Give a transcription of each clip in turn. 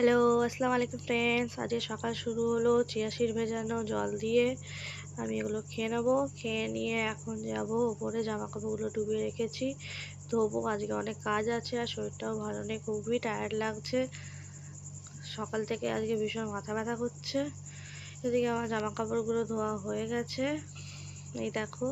Hello আসসালামু আলাইকুম friends আজকে সকাল শুরু হলো, চিয়াশির ভেজানো জল দিয়ে। আমি এগুলো খেয়ে নেব। খেয়ে নিয়ে এখন যাব, উপরে জামা কাপড়গুলো ডুবিয়ে রেখেছি। ধোবো, আজকে অনেক কাজ আছে আর শরীরটাও ভালো নেই, খুবই টায়ার্ড লাগছে। সকাল থেকে আজকে ভীষণ মাথা ব্যথা করছে। এদিকে আমার জামা কাপড়গুলো ধোয়া হয়ে গেছে। এই দেখো,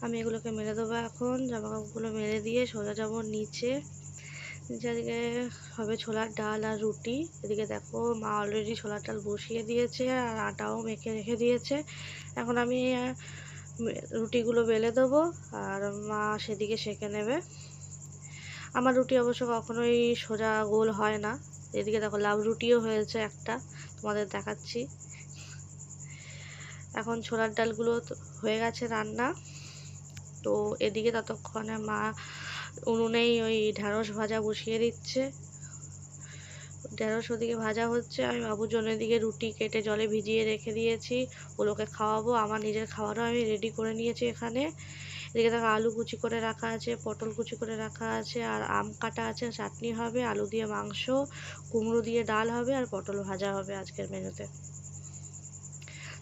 আমি এগুলোকে মেলে দেবো এখন। জামা কাপড়গুলো মেলে দিয়ে সোজা যাব নিচে। আজকে হবে ছোলার ডাল আর রুটি। এদিকে দেখো মা অলরেডি ছোলার ডাল বসিয়ে দিয়েছে আর আটাও মেখে রেখে দিয়েছে। এখন আমি রুটিগুলো বেলে দেবো আর মা সেদিকে সেঁকে নেবে। আমার রুটি অবশ্য কখনোই সোজা গোল হয় না। এদিকে দেখো লাভ রুটিও হয়েছে একটা, তোমাদের দেখাচ্ছি। এখন ছোলার ডালগুলো হয়ে গেছে রান্না। তো এদিকে ততক্ষণে মা উনুনেই ওই ঢ্যাঁড়স ভাজা বসিয়ে দিচ্ছে। ঢ্যাঁড়স ওদিকে ভাজা হচ্ছে, আমি বাবুর জন্য রুটি কেটে জলে ভিজিয়ে রেখে দিয়েছি। ওগুলোকে খাওয়াবো, আমার নিজের খাওয়ারও আমি রেডি করে নিয়েছি এখানে। এদিকে দেখো আলু কুচি করে রাখা আছে, পটল কুচি করে রাখা আছে, আর আম কাটা আছে চাটনি হবে, আলু দিয়ে মাংস, কুমড়ো দিয়ে ডাল হবে, আর পটল ভাজা হবে আজকের মেনুতে।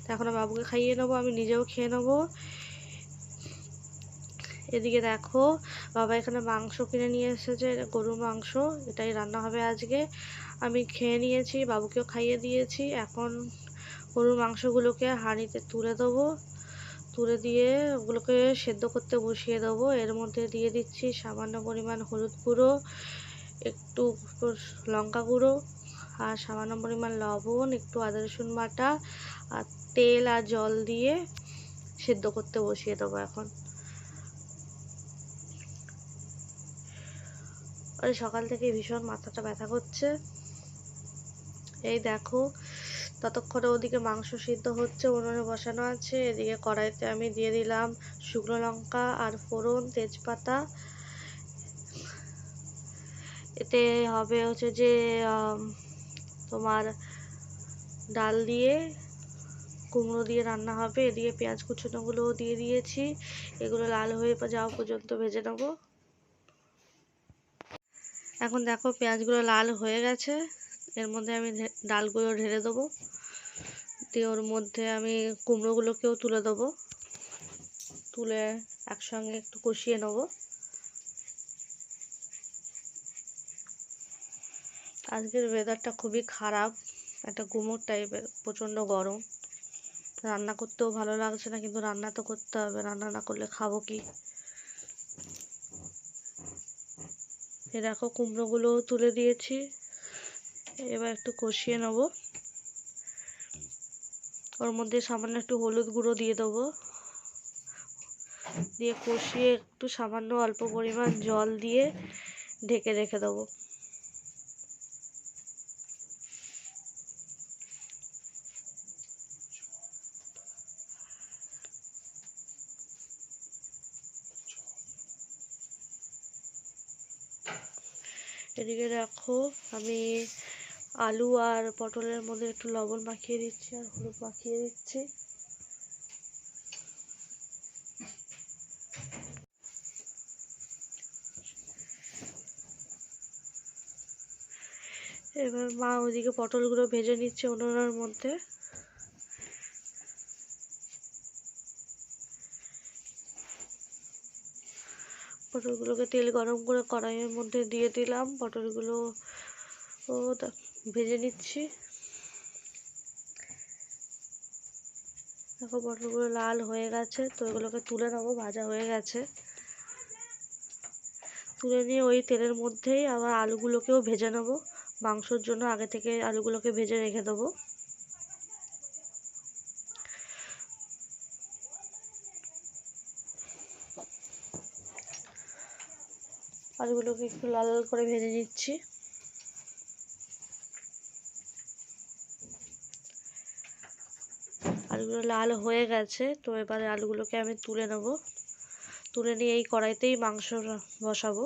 তো এখন বাবুকে খাইয়ে নেব, আমি নিজেও খেয়ে নেব। এদিকে দেখো, বাবা এখানে মাংস কিনে নিয়ে এসেছে গরুর মাংস, এটাই রান্না হবে আজকে। আমি খেয়ে নিয়েছি, বাবুকেও খাইয়ে দিয়েছি, এখন গরুর মাংসগুলোকে হাঁড়িতে তুলে দেবো, তুলে দিয়ে ওগুলোকে সেদ্ধ করতে বসিয়ে দেবো। এর মধ্যে দিয়ে দিচ্ছি সামান্য পরিমাণ হলুদ গুঁড়ো, একটু লঙ্কা গুঁড়ো, আর সামান্য পরিমাণ লবণ, একটু আদা রসুন বাটা, আর তেল আর জল দিয়ে সেদ্ধ করতে বসিয়ে দেবো এখন। ওই সকাল থেকে ভীষণ মাথাটা ব্যথা করছে। এই দেখো, ততক্ষণে ওদিকে মাংস সিদ্ধ হচ্ছে, উনুনে বসানো আছে, এদিকে কড়াইতে আমি দিয়ে দিলাম শুকনো লঙ্কা আর ফোড়ন, তেজপাতা। এতে হবে হচ্ছে যে তোমার ডাল দিয়ে কুমড়ো দিয়ে রান্না হবে। এদিকে পেঁয়াজ কুচনোগুলোও দিয়ে দিয়েছি। এগুলো লাল হয়ে যাওয়া পর্যন্ত ভেজে নেব। এখন দেখো পেঁয়াজগুলো লাল হয়ে গেছে। এর মধ্যে আমি ডালগুলো ঢেলে দেবো। দিয়ে ওর মধ্যে আমি কুমড়োগুলোকেও তুলে দেবো। তুলে একসঙ্গে একটু কষিয়ে নেব। আজকের ওয়েদারটা খুবই খারাপ। একটা গুমোট টাইপের প্রচণ্ড গরম। রান্না করতেও ভালো লাগছে না, কিন্তু রান্না তো করতে হবে। রান্না না করলে খাব কি? এ দেখো কুমড়োগুলোও তুলে দিয়েছি। এবার একটু কষিয়ে নেব। ওর মধ্যে সামান্য একটু হলুদ গুঁড়ো দিয়ে দেবো। দিয়ে কষিয়ে একটু সামান্য অল্প পরিমাণ জল দিয়ে ঢেকে রেখে দেবো। এদিকে দেখো, আমি আলু আর পটলের মধ্যে একটু লবণ মাখিয়ে দিচ্ছি আর হলুদ মাখিয়ে দিচ্ছি। এবার মা ওইদিকে পটলগুলো ভেজে নিচ্ছে উনুনের মধ্যে। পটলগুলোকে তেল গরম করে কড়াইয়ের মধ্যে দিয়ে দিলাম। পটলগুলো ও ভেজে নিচ্ছি। দেখো পটলগুলো লাল হয়ে গেছে, তো এগুলোকে তুলে নেব, ভাজা হয়ে গেছে। তুলে নিয়ে ওই তেলের মধ্যেই আবার আলুগুলোকেও ভেজে নেব। মাংসর জন্য আগে থেকে আলুগুলোকে ভেজে রেখে দেবো। আলুগুলোকে একটু লাল লাল করে ভেজে নিচ্ছি। আলুগুলো লাল হয়ে গেছে, তো এবারে আলুগুলোকে আমি তুলে নেব। তুলে নিয়ে এই কড়াইতেই মাংস বসাবো।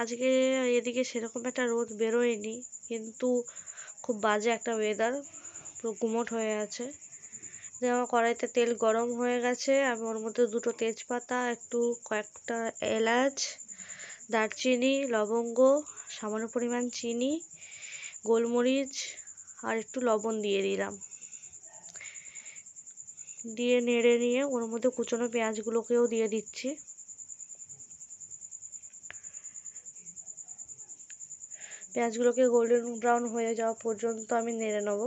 আজকে এদিকে সেরকম একটা রোদ বেরোয়নি, কিন্তু খুব বাজে একটা ওয়েদার পুরো গুমোট হয়ে আছে। দিয়ে আমার কড়াইতে তেল গরম হয়ে গেছে। আমি ওর মধ্যে দুটো তেজপাতা, একটু কয়েকটা এলাচ, দারচিনি, লবঙ্গ, সামান্য পরিমাণ চিনি, গোলমরিচ আর একটু লবণ দিয়ে দিলাম। দিয়ে নেড়ে নিয়ে ওর মধ্যে কুচনো পেঁয়াজগুলোকেও দিয়ে দিচ্ছি। পেঁয়াজগুলোকে গোল্ডেন ব্রাউন হয়ে যাওয়া পর্যন্ত আমি নেড়ে নেব।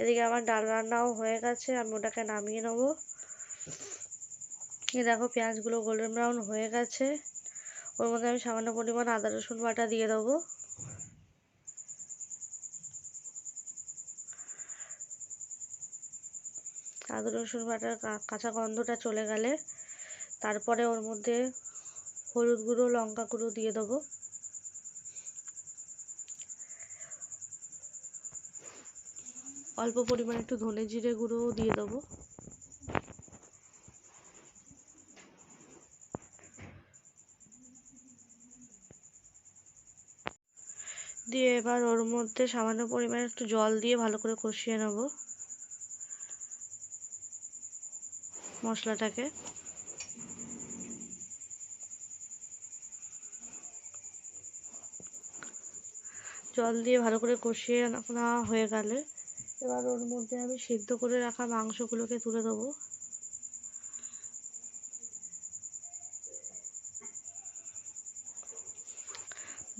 এদিকে আমার ডাল রান্নাও হয়ে গেছে, আমি ওটাকে নামিয়ে নেব। এ দেখো পেঁয়াজগুলো গোল্ডেন ব্রাউন হয়ে গেছে। ওর মধ্যে আমি সামান্য পরিমাণ আদা, রসুন বাটা দিয়ে দেবো। আদা, রসুন বাটার কাঁচা গন্ধটা চলে গেলে তারপরে ওর মধ্যে হলুদ গুঁড়ো, লঙ্কা গুঁড়ো দিয়ে দেবো। অল্প পরিমাণে একটু ধনে জিরে গুঁড়োও দিয়ে দেবো। দিয়ে এবার ওর মধ্যে সামান্য পরিমাণে একটু জল দিয়ে ভালো করে কষিয়ে নেব মশলাটাকে। জল দিয়ে ভালো করে কষিয়ে নেওয়া হয়ে গেলে এবার ওর মধ্যে আমি সিদ্ধ করে রাখা মাংসগুলোকে তুলে দেবো।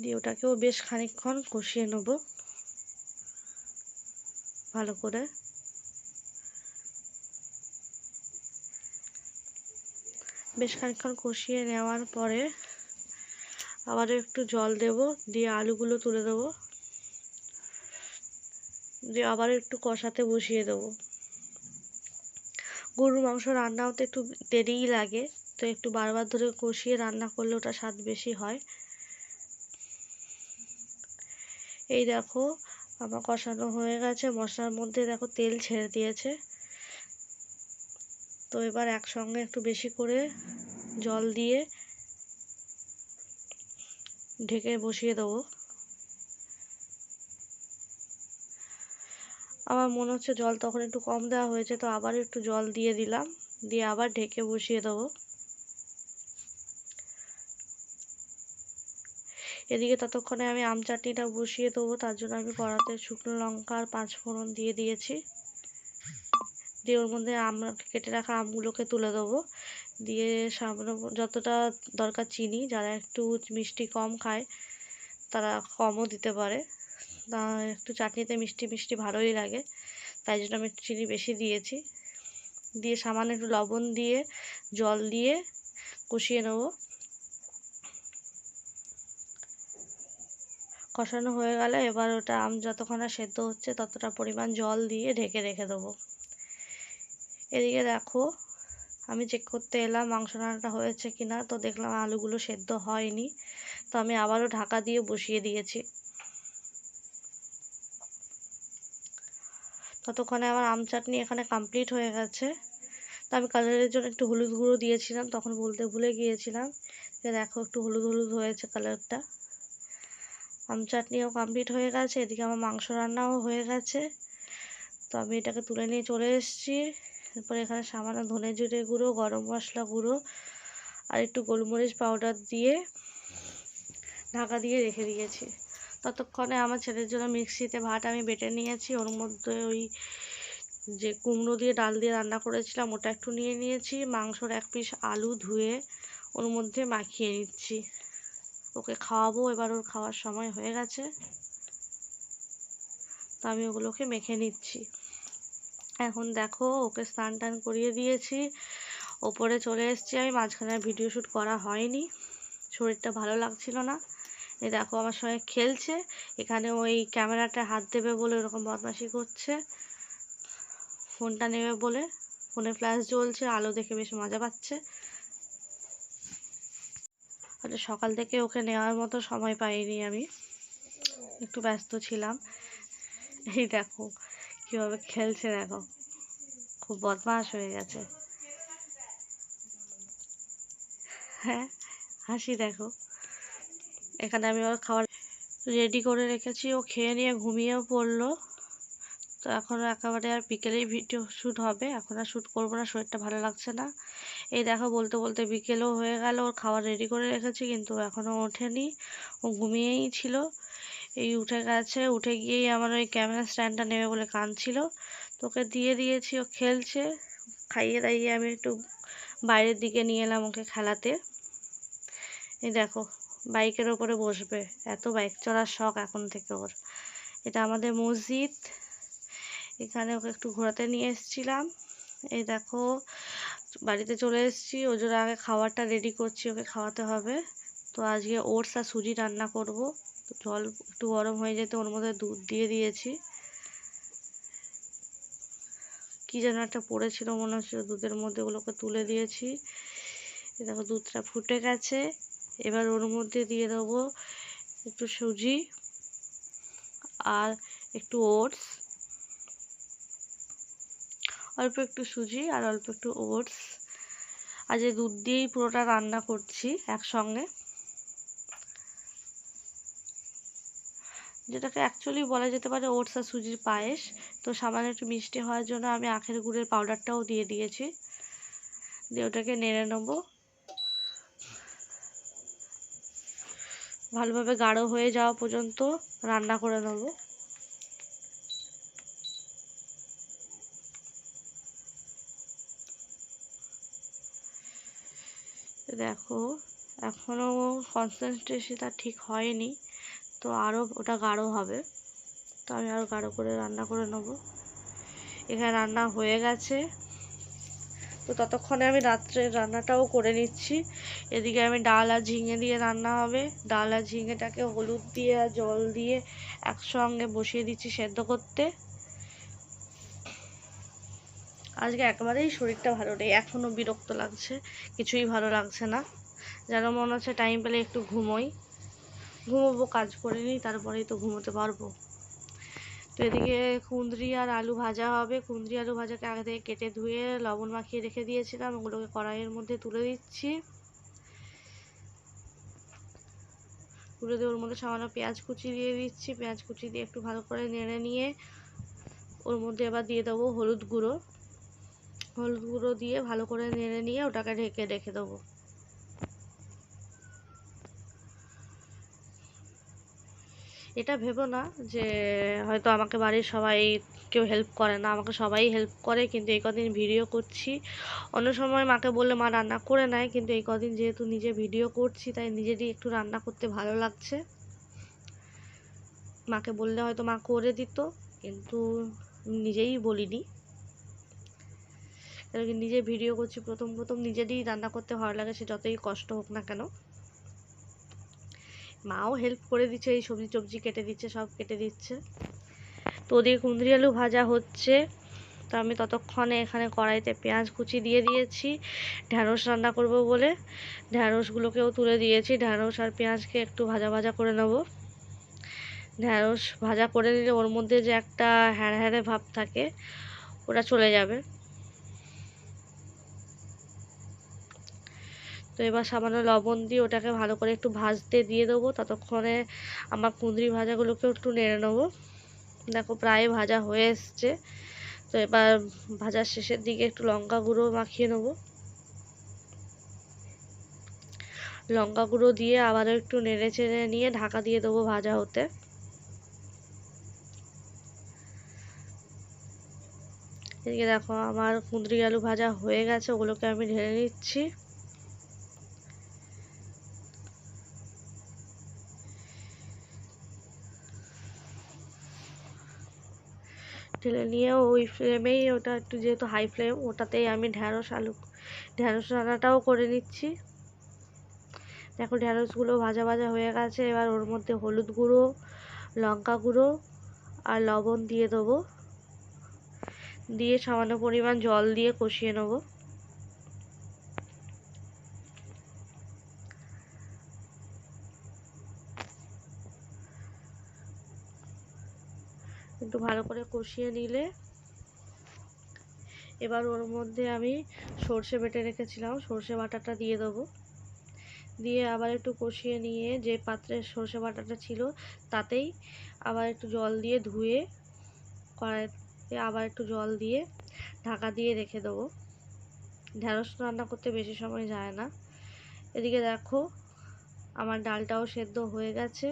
দিয়ে ওটাকেও বেশ খানিকক্ষণ কষিয়ে নেব। ভালো করে। বেশ খানিকক্ষণ কষিয়ে নেওয়ার পরে আবারও একটু জল দেব, দিয়ে আলুগুলো তুলে দেবো। দিয়ে আবার একটু কষাতে বসিয়ে দেবো। গরুর মাংস রান্না হতে একটু দেরিই লাগে, তো একটু বারবার ধরে কষিয়ে রান্না করলে ওটা স্বাদ বেশি হয়। এই দেখো, আমার কষানো হয়ে গেছে, মশলার মধ্যে দেখো তেল ছেড়ে দিয়েছে। তো এবার একসঙ্গে একটু বেশি করে জল দিয়ে ঢেকে বসিয়ে দেবো। আমার মনে হচ্ছে জল তখন একটু কম দেওয়া হয়েছে, তো আবার একটু জল দিয়ে দিলাম, দিয়ে আবার ঢেকে বসিয়ে দেবো। এদিকে ততক্ষণে আমি আম চাটনিটা বসিয়ে দেবো, তার জন্য আমি কড়াতে শুকনো লঙ্কা আর পাঁচ ফোড়ন দিয়ে দিয়েছি। দিয়ে ওর মধ্যে আম কেটে রাখা আমগুলোকে তুলে দেবো। দিয়ে সামান্য যতটা দরকার চিনি, যারা একটু মিষ্টি কম খায়, তারা কমও দিতে পারে। তা একটু চাটনিতে মিষ্টি মিষ্টি ভালোই লাগে। তাই জন্য আমি একটু চিনি বেশি দিয়েছি। দিয়ে সামান্য একটু লবণ দিয়ে, জল দিয়ে কষিয়ে নেব। কষানো হয়ে গেলে এবার ওটা আম যতক্ষণ না সেদ্ধ হচ্ছে ততটা পরিমাণ জল দিয়ে ঢেকে রেখে দেবো। এদিকে দেখো, আমি চেক করতে এলাম মাংস রান্নাটা হয়েছে কিনা, তো দেখলাম আলুগুলো সেদ্ধ হয়নি। তো আমি আবারও ঢাকা দিয়ে বসিয়ে দিয়েছি। ততক্ষণে আমার আম চাটনি এখানে কমপ্লিট হয়ে গেছে। তো আমি কালারের জন্য একটু হলুদ গুঁড়ো দিয়েছিলাম, তখন বলতে ভুলে গিয়েছিলাম যে দেখো একটু হলুদ হলুদ হয়েছে কালারটা আম চাটনিও কমপ্লিট হয়ে গেছে, এদিকে আমার মাংস রান্নাও হয়ে গেছে। তো আমি এটাকে তুলে নিয়ে চলে এসেছি। এরপরে এখানে সামান্য ধনে জিরে গুঁড়ো, গরম মশলা গুঁড়ো, আর একটু গোলমরিচ পাউডার দিয়ে ঢাকা দিয়ে রেখে দিয়েছি। ততক্ষণে আমার ছেলের জন্য মিক্সিতে ভাত আমি বেটে নিয়েছি। ওর মধ্যে ওই যে কুমড়ো দিয়ে ডাল দিয়ে রান্না করেছিলাম, ওটা একটু নিয়ে নিয়েছি। মাংসর এক পিস আলু ধুয়ে ওর মধ্যে মাখিয়ে নিচ্ছি। ওকে খাওয়াবো, এবার ওর খাওয়ার সময় হয়ে গেছে। তো আমি ওগুলোকে মেখে নিচ্ছি। এখন দেখো, ওকে স্নান টান করিয়ে দিয়েছি। ওপরে চলে এসেছি আমি, মাঝখানে ভিডিও শ্যুট করা হয়নি। শরীরটা ভালো লাগছিল না। এই দেখো, আমার সঙ্গে খেলছে। এখানে ওই ক্যামেরাটা হাত দেবে বলে ওরকম বদমাশি করছে। ফোনটা নেবে বলে। ফোনে ফ্ল্যাশ জ্বলছে, আলো দেখে বেশ মজা পাচ্ছে। আচ্ছা সকাল থেকে ওকে নেওয়ার মতো সময় পাইনি আমি। একটু ব্যস্ত ছিলাম। এই দেখো, কীভাবে খেলছে দেখো। খুব বদমাস হয়ে গেছে। হ্যাঁ হাসি দেখো। এখানে আমি ওর খাবার রেডি করে রেখেছি। ও খেয়ে নিয়ে ঘুমিয়েও পড়ল। তো এখন একেবারে আর বিকেলেই ভিডিও শ্যুট হবে। এখন আর শ্যুট করব না, শরীরটা ভালো লাগছে না। এই দেখো, বলতে বলতে বিকেলও হয়ে গেল। ওর খাবার রেডি করে রেখেছি, কিন্তু এখনও ওঠেনি। ও ঘুমিয়েই ছিল। এই উঠে গেছে। উঠে গিয়েই আমার ওই ক্যামেরা স্ট্যান্ডটা নেবে বলে কাঁদছিল। তোকে দিয়ে দিয়েছি, ও খেলছে। খাইয়ে দাইয়ে আমি একটু বাইরের দিকে নিয়ে এলাম ওকে খেলাতে। এই দেখো বাইকের ওপরে বসবে। এত বাইক চড়ার শখ এখন থেকে ওর। এটা আমাদের মসজিদ। এখানে ওকে একটু ঘোরাতে নিয়ে এসেছিলাম। এই দেখো, বাড়িতে চলে এসেছি। ওর জন্য আগে খাবারটা রেডি করছি, ওকে খাওয়াতে হবে। তো আজকে ওটস আর সুজি রান্না করব। জল একটু গরম হয়ে যেতে ওর মধ্যে দুধ দিয়ে দিয়েছি। কি যেন একটা পড়েছিল মনে হচ্ছিল দুধের মধ্যে ওগুলোকে তুলে দিয়েছি। দেখো, দুধটা ফুটে গেছে। এবার ওর মধ্যে দিয়ে দেবো একটু সুজি আর একটু ওটস। অল্প একটু সুজি আর অল্প একটু ওটস। আজ এই দুধ দিয়েই পুরোটা রান্না করছি একসঙ্গে, যেটাকে অ্যাকচুয়ালি বলা যেতে পারে ওটস আর সুজির পায়েস। তো সামান্য একটু মিষ্টি হওয়ার জন্য আমি আখের গুড়ের পাউডারটাও দিয়ে দিয়েছি। দিয়ে ওটাকে নেড়ে নেব। ভালোভাবে গাঢ় হয়ে যাওয়া পর্যন্ত রান্না করে নেব। দেখো এখনও কনসেন্ট্রেশনটা ঠিক হয়নি, তো আরও ওটা গাঢ় হবে। তো আমি আরও গাঢ় করে রান্না করে নেব। এখানে রান্না হয়ে গেছে। তো ততক্ষণে আমি রাত্রে রান্নাটাও করে নিচ্ছি। এদিকে আমি ডাল আর ঝিঙে দিয়ে রান্না হবে। ডাল আর ঝিঙেটাকে হলুদ দিয়ে আর জল দিয়ে একসঙ্গে বসিয়ে দিচ্ছি সেদ্ধ করতে। আজকে একেবারেই শরীরটা ভালো নেই এখনও বিরক্ত লাগছে, কিছুই ভালো লাগছে না। যেন মনে হচ্ছে টাইম পেলে একটু ঘুমোই। ঘুমোবো, কাজ করে নিই, তারপরেই তো ঘুমোতে পারব। তো এদিকে কুঁদরি আর আলু ভাজা হবে। কুঁদরি আলু ভাজাকে আগে থেকে কেটে ধুয়ে লবণ মাখিয়ে রেখে দিয়েছিলাম। ওগুলোকে কড়াইয়ের মধ্যে তুলে দিচ্ছি। তুলে দিয়ে ওর মধ্যে সামান্য পেঁয়াজ কুচি দিয়ে দিচ্ছি। পেঁয়াজ কুচি দিয়ে একটু ভালো করে নেড়ে নিয়ে ওর মধ্যে এবার দিয়ে দেবো হলুদ গুঁড়ো। হলুদ গুঁড়ো দিয়ে ভালো করে নেড়ে নিয়ে ওটাকে ঢেকে রেখে দেবো। এটা ভেবো না যে হয়তো আমাকে বাড়ির সবাই কেউ হেল্প করে না, আমাকে সবাই হেল্প করে, কিন্তু এই কদিন ভিডিও করছি। অন্য সময় মাকে বললে মা রান্না করে নেয়, কিন্তু এই কদিন যেহেতু নিজে ভিডিও করছি, তাই নিজেরই একটু রান্না করতে ভালো লাগছে। মাকে বললে হয়তো মা করে দিত, কিন্তু নিজেই বলিনি। নিজে ভিডিও করছি, প্রথম প্রথম নিজেরই রান্না করতে ভালো লাগে, সে যতই কষ্ট হোক না কেন। মাও হেল্প করে দিচ্ছে, এই সবজি টবজি কেটে দিচ্ছে, সব কেটে দিচ্ছে। তো ওদিকে কুঁদরি আলু ভাজা হচ্ছে। তো আমি ততক্ষণে এখানে কড়াইতে পেঁয়াজ কুচি দিয়ে দিয়েছি। ঢ্যাঁড়স রান্না করব বলে ঢ্যাঁড়সগুলোকেও তুলে দিয়েছি। ঢ্যাঁড়স আর পেঁয়াজকে একটু ভাজা ভাজা করে নেব। ঢ্যাঁড়স ভাজা করে নিলে ওর মধ্যে যে একটা হ্যাড় হ্যাড়ে ভাব থাকে, ওটা চলে যাবে। তো এবার সামান্য লবণ দিয়ে ওটাকে ভালো করে একটু ভাজতে দিয়ে দেবো। ততক্ষণে আমার কুঁদরি ভাজাগুলোকেও একটু নেড়ে নেব। দেখো প্রায় ভাজা হয়ে এসছে। তো এবার ভাজার শেষের দিকে একটু লঙ্কা গুঁড়ো মাখিয়ে নেব। লঙ্কা গুঁড়ো দিয়ে আবারও একটু নেড়ে চেড়ে নিয়ে ঢাকা দিয়ে দেবো ভাজা হতে। এদিকে দেখো আমার কুঁদরি আলু ভাজা হয়ে গেছে, ওগুলোকে আমি ঢেলে নিচ্ছি। ঢেলে নিয়ে ওই ফ্লেমেই ওটা একটু যেহেতু হাই ফ্লেম ওটাতেই আমি ঢ্যাঁড়স আলু ঢ্যাঁড়স রান্নাটাও করে নিচ্ছি। দেখো ঢ্যাঁড়সগুলো ভাজা ভাজা হয়ে গেছে, এবার ওর মধ্যে হলুদ গুঁড়ো, লঙ্কা গুঁড়ো আর লবণ দিয়ে দেবো। দিয়ে সামান্য পরিমাণ জল দিয়ে কষিয়ে নেব। কষিয়ে নিলে এবার ওর মধ্যে আমি সর্ষে বেটে রেখেছিলাম, সর্ষে বাটাটা দিয়ে দেবো। দিয়ে আবার একটু কষিয়ে নিয়ে যে পাত্রে সর্ষে বাটাটা ছিল তাতেই আবার একটু জল দিয়ে ধুয়ে কড়াইতে আবার একটু জল দিয়ে ঢাকা দিয়ে রেখে দেবো। ঢ্যাঁড়স রান্না করতে বেশি সময় যায় না। এদিকে দেখো আমার ডালটাও সেদ্ধ হয়ে গেছে।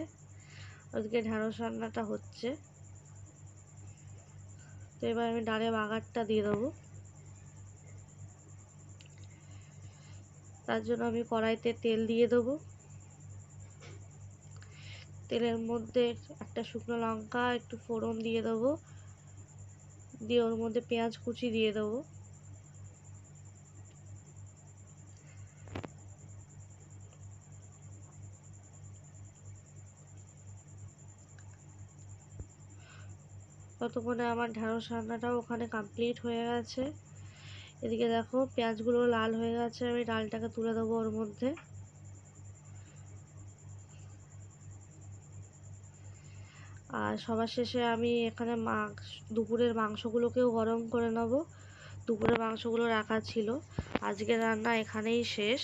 ওদিকে ঢ্যাঁড়স রান্নাটা হচ্ছে। তো এবার আমি ডালে বাগারটা দিয়ে দেবো। তার জন্য আমি কড়াইতে তেল দিয়ে দেবো। তেলের মধ্যে একটা শুকনো লঙ্কা, একটু ফোড়ন দিয়ে দেবো। দিয়ে ওর মধ্যে পেঁয়াজ কুচি দিয়ে দেবো। ততক্ষণে আমার ঢ্যাঁড়স রান্নাটাও ওখানে কমপ্লিট হয়ে গেছে। এদিকে দেখো, পেঁয়াজগুলো লাল হয়ে গেছে, আমি ডালটাকে তুলে দেবো ওর মধ্যে। আর সবার শেষে আমি এখানে মাংস, দুপুরের মাংসগুলোকেও গরম করে নেব। দুপুরের মাংসগুলো রাখা ছিল। আজকের রান্না এখানেই শেষ।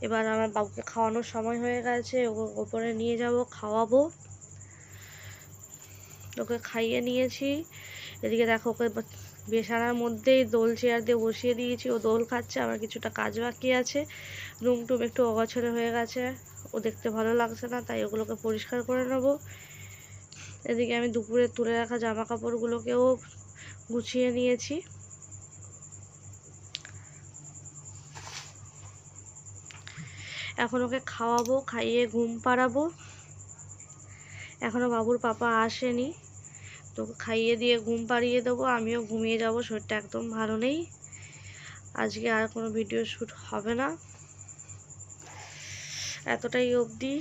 এবার আমার বাবুকে খাওয়ানোর সময় হয়ে গেছে ওপরে নিয়ে যাব, খাওয়াবো। ওকে খাইয়ে নিয়েছি। এদিকে দেখো ওকে বেসানার মধ্যেই দোল চেয়ার দিয়ে বসিয়ে দিয়েছি। ও দোল খাচ্ছে আমার কিছুটা কাজ বাকি আছে। রুম টুম একটু অগছরে হয়ে গেছে। ও দেখতে ভালো লাগছে না, তাই ওগুলোকে পরিষ্কার করে নেব। এদিকে আমি দুপুরে তুলে রাখা জামা কাপড়গুলোকেও গুছিয়ে নিয়েছি। এখন ওকে খাওয়াবো, খাইয়ে ঘুম পাড়াবো। এখনও বাবুর পাপা আসেনি। তো খাইয়ে দিয়ে ঘুম পাড়িয়ে দেবো, আমিও ঘুমিয়ে যাব, শরীরটা একদম ভালো নেই। আজকে আর কোনো ভিডিও শ্যুট হবে না। এতটাই অবধি।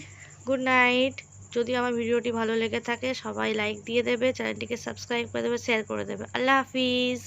গুড নাইট যদি আমার ভিডিওটি ভালো লেগে থাকে, সবাই লাইক দিয়ে দেবে চ্যানেলটিকে সাবস্ক্রাইব করে দেবে শেয়ার করে দেবে। আল্লাহ হাফিজ।